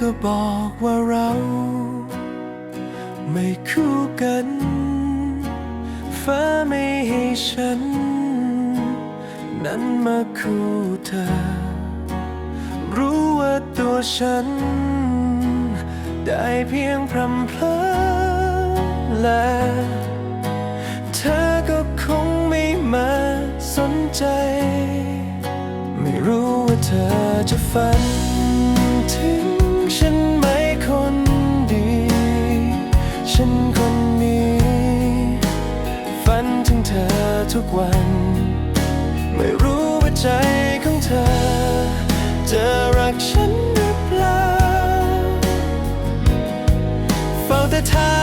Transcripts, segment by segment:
ก็บอกว่าเรา ไม่คู่กัน ฟ้าไม่ให้ฉัน นั้นมาคู่เธอ รู้ว่าตัวฉัน ได้เพียงพรำเพลอและเธอก็คงไม่มาสนใจ ไม่รู้ว่าเธอจะฝัน วัน ไม่รู้ว่าใจของเธอ จะรักฉันหรือเปล่าเฝ้าแต่ถาม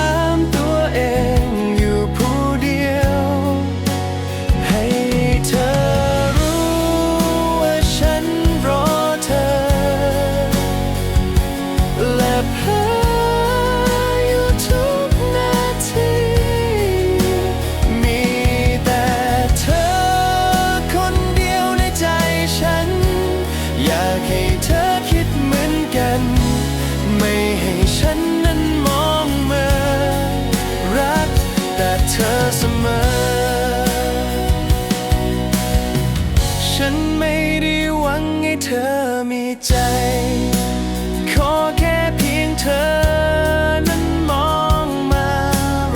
ใจ ขอแค่เพียงเธอนั้นมองมา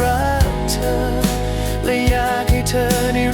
รักเธอ และอยากให้เธอได้